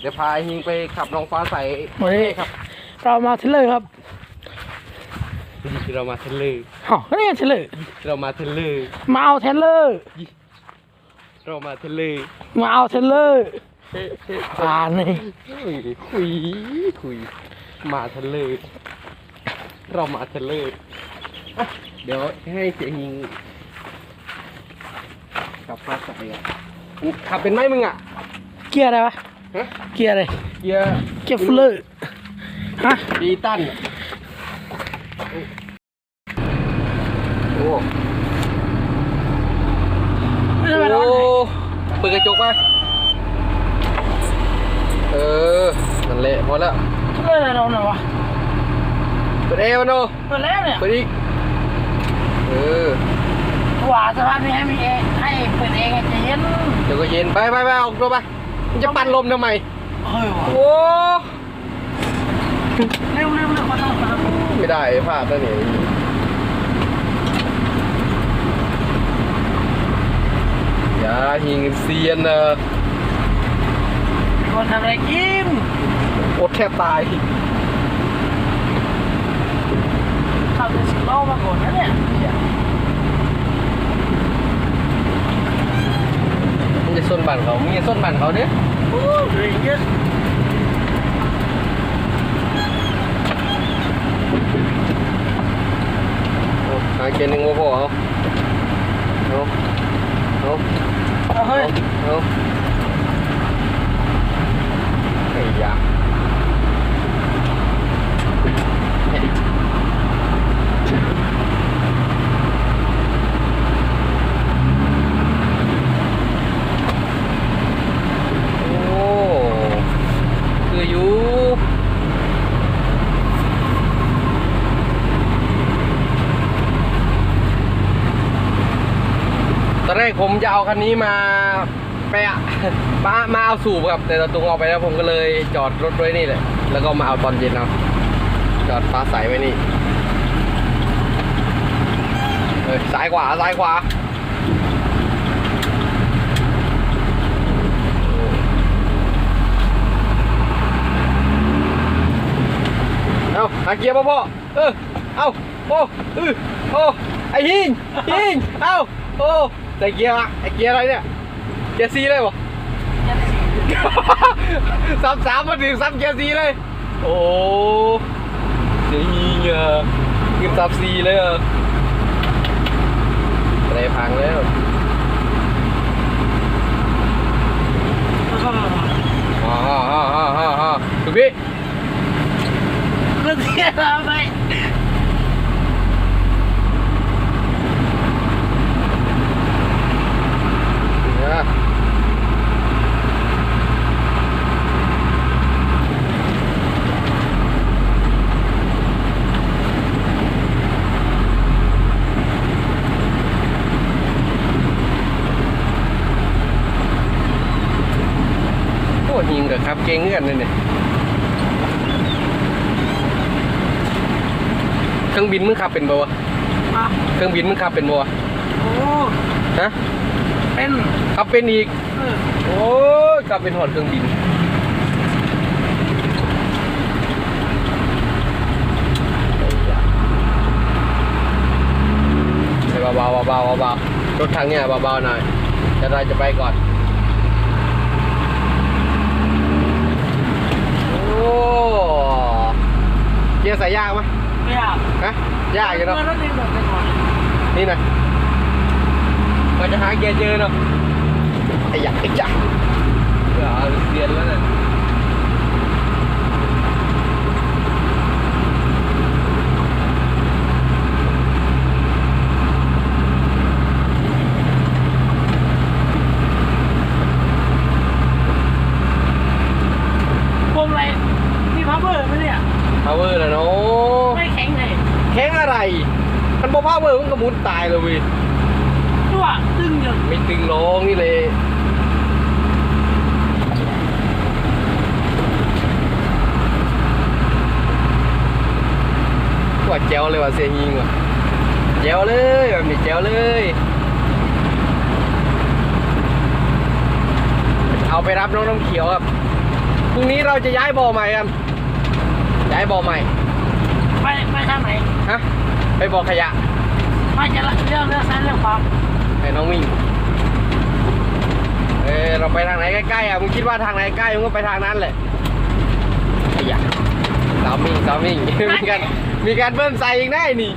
เดี๋ยวพาฮิงไปขับน้องฟ้าใสวันนี้ครับ เรามาเทเลอร์ครับเรามาเทเลอร์อ๋อก็นี่ไงเทเลอร์เรามาเทเลอร์มาเอาเทเลอร์เรามาเทเลอร์มาเอาเทเลอร์เฮ้เฮ้อ่านเลยคุยคุยคุยมาเทเลอร์เรามาเทเลอร์อะเดี๋ยวให้เสียฮิงขับฟ้าใสอะขับเป็นไหมมึงอะ เกียร์อะไรวะ ฮะ เกียร์อะไร เกียร์เกียร์ฟูลเลอร์ ฮะ ดีตันโอ้ไม่ใช่ไหมร้อนโอ้เปิดกระจกมาเออ นั่นแหละพอแล้วเทเลอร์อะไรร้อนหน่อยวะเปิดแอร์มาโนเปิดแล้วเนี่ยเปิดอีก เออ หว่าสภาพนี้ให้มีเองให้เปิดเองไงใจะเย็น เดี๋ยวก็เย็นไปไปไปออกตัวไปมัน จะปั่นลมทำไมเฮ้ยวะโอ้เร็วเร็วเร็วขอโทษขอโทษไม่ได้พลาดแล้วเนี่ยอย่าหิงเซียนเนอะคนทำอะไรกินอดแทบตายขับจะสิบล้อมาก่อนนะเนี่ย มันจะส้นบันเขามึงจะส้นบันเขาเนี่ย โอ้ยเหลืออีกเยอะ เอาหาเกณฑ์หนึ่งว่าพอเอาเอาเอา เอาเฮ้ย เอาไอ้ยาโอ้คืออยู่ ตอนแรก ผมจะเอาคันนี้มาไปะมามาเอาสูบครับ แต่ตอนตุงออกไปแล้วผมก็เลยจอดรถไว้นี่แหละแล้วก็มาเอาตอนเย็นเอาจอดฟ้าใสไว้นี่เอ้ยซ้ายขวาซ้ายขวาเอาหาเกียร์ป่ะพ่อเออเอาโอ้เออโอ้ไอหิงหิงเอาโอ้ ใส่เกียร์อะไอเกียร์อะไรเนี่ย เกียร์ซีเลยบ่ซ้ำสามมาถึงซ้ำเกียร์ซีเลย โอ้เดี๋ยวยิงอะยิงซ้ำซีเลยอะอะไรพังแล้วฮ่าฮ่าฮ่าฮ่าฮ่าฮ่าถูกพี่ก็เสียแล้วไป เนี่ย โอ้ยิงเด้อครับ เก่งเงื่อนเลยเนี่ยเครื่องบินมึงขับเป็นบ่วะอะเครื่องบินมึงขับเป็นบ่วะโอ้ฮะเป็นขับเป็นอีก เออโอ้ยกลับเป็นหอดเครื่องบิน เบาๆเบาๆเบาๆรถทางเนี้ยเบาๆหน่อยจะได้จะไปก่อน โอ้ เกียร์ใส่ยากไหมไม่อยากฮะยากอยู่เนาะเมื่อรถเองแบบไปก่อนนี่หน่อยมันจะหาเกียร์เจอเนาะไอ้ยักษ์ไอ้ยักษ์เออเรียนแล้วเนี่ย พวงอะไรมีพับเบอร์ไหมเนี่ย พาวเวอร์แล้วเนาะ ไม่แข็งเลย แข้งอะไร มันบอกพาว เวอร์มันก็หมุนตายเลยเว้ยตัวตึงอยู่ไม่ตึงลงนี่เลยว่าแจ๋วเลยว่ะเสียยิงว่ะแจ๋วเลยแบบนี้แจ๋วเลย เอาไปรับน้องน้ำเขียวครับพรุ่งนี้เราจะย้ายบ่อใหม่กันย้ายบ่อใหม่ไปไปทางไหนฮะไปบ่อขยะ ไม่จะละเรื่องเรื่องซ้ายเรื่องขวาไอ้น้องวิ่งเออเราไปทางไหนใกล้ๆอะมึงคิดว่าทางไหนใกล้มึงก็ไปทางนั้นแหละไอ้ยะสาวมิ่งสาวมิ่งมีการมีการเบิ้ลใส่อีกได้นี่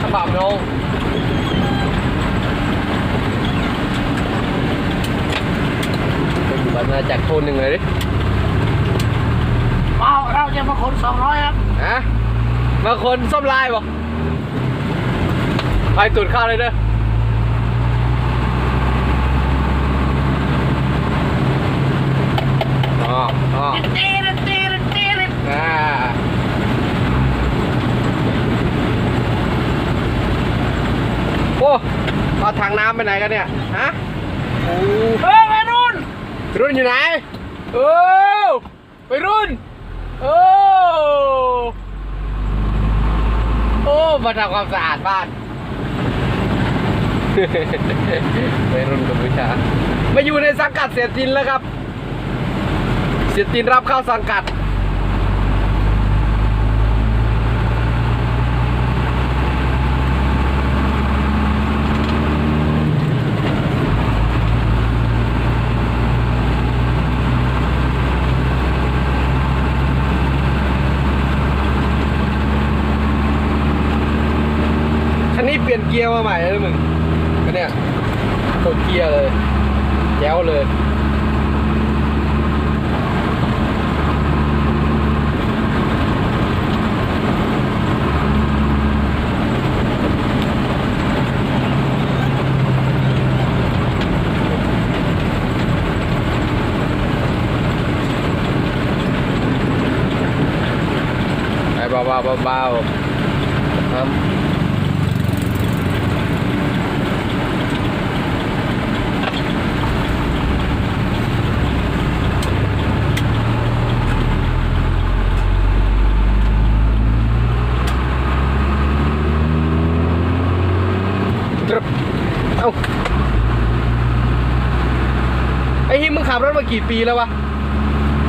ขบับน้องไปอยู่บ้านมาจากโทนหนึ่งเลยดิเอาเราจะมาขนสองร้อยครับฮะมาคนส้มลายบอก ไปตุดข้าวเลยเด้ออ๋ออ๋อตีนตีนตีนอ่าโอ้เอาถังน้ำไปไหนกันเนี่ย ฮะโอ้เฮ้ยไปนู่น รุ่นอยู่ไหน โอ้ไปรุ่น โอ้ โอ้ มาทำความสะอาดบ้าน ไปรุ่นกัมพูชามาอยู่ในสังกัดเสียจินแล้วครับ เสียจินรับเข้าสังกัด คันนี้เปลี่ยนเกียร์มาใหม่เลยมึง คันเนี้ยกดเกียเลยแจ๋วเลยเบาๆเบาๆครับ เอ้า ไอ้ฮิมมึง ขับรถมากี่ปีแล้ววะ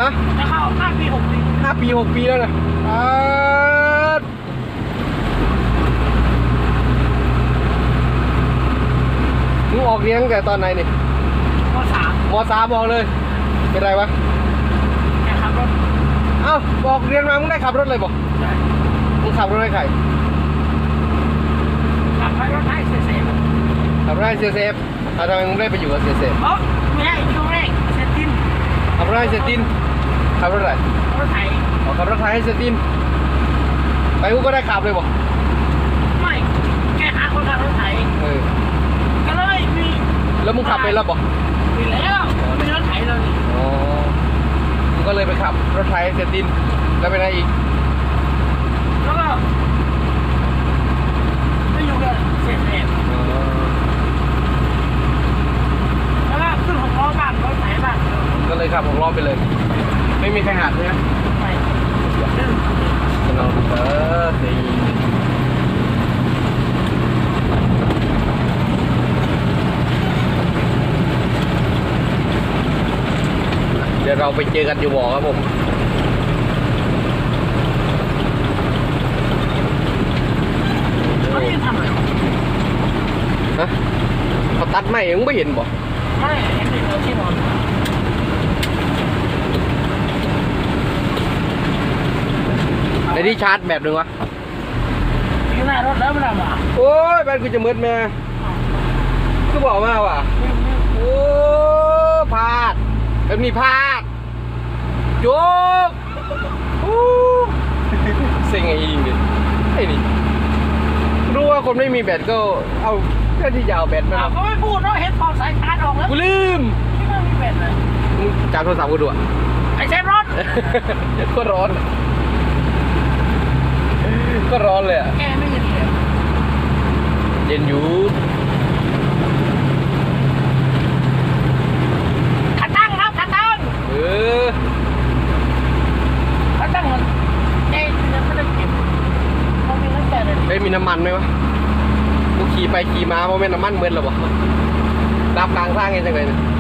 ฮะจะเข้าห้าปีหกปีห้าปีหกปีแล้วนะอ่ามึงออกเลี้ยงแต่ตอนไหนนี่มสามมสามบอกเลย เป็นไรวะแกขับรถเอ้าบอกเรียนมามึงได้ขับรถเลยบอกได้มึงขับรถให้ใครขับไปรถไทยเสียเสียขับรถให้เสียเซฟอะทำไมมึงได้ไปอยู่กับเสียเซฟเอ้าไม่ให้ช่วงแรกเซยติน ขับรถให้เสียตินขับรถอะไรรถไถอ๋อขับรถไทยให้เสียตินไปกูก็ได้ขับเลยบอกไม่แกหาคนขับรถไถเออก็เลยมีแล้วมึงขับเป็นแล้วบอกมีแล้วมีรถไถเลยอ๋อมึงก็เลยไปขับรถไทยให้เสียตินแล้วไปไหนอีก แล้วก็ไม่อยู่กับเสียเสียแล้วก็ขึ้นหกล้อบ้านรถไถบ้าน ก็ เลยขับหกล้อไปเลย ไม่มีใครหัดใช่ไหมไปดื้อสนองเออสีเดี๋ยวเราไปเจอกันอยู่บ่อครับผมเขายืนทำอะไรวะฮะเขาตัดไม้ยังไม่เห็นบ่ไม่เห็นเด็กเราที่นอน ในที่ชาร์จแบบหนึ่งวะอยู่หน้ารถแล้วไม่ได้มาโอ้ยแบนกูจะมืดแม่ก็บอกมาว่ะโอ้พลาดแบบนี้พลาดจบอู้เซ็งไอ้ยิงดิไอ้นี่รู้ว่าคนไม่มีแบตก็เอาเพื่อที่จะเอาแบตมาอ้าวก็ไม่พูดเนาะเห็นถอดสายชาร์จออกแล้วกูลืมไม่ต้องมีแบตเลยมึงจับโทรศัพท์กูดูอะไอ้เชฟรถก็ร้อน ก็ร้อนเลยอะแกไม่ยินเลยเย็นอยู่ขาตั้งครับขาตั้งเออขาตั้งมันเอ๊ะยังไม่ได้เก็บเขามีตั้งแต่เลยเฮ้ยมีน้ำมันไหมวะกูขี่ไปขี่มาเพราะไม่นน้ำมันเหมือนหรอวะดับกลางทางไงจังเลยเนี่ย อะ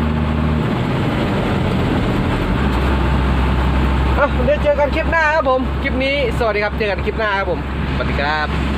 เดี๋ยวเจอกันคลิปหน้าครับผม คลิปนี้สวัสดีครับ เจอกันคลิปหน้าครับผม สวัสดีครับ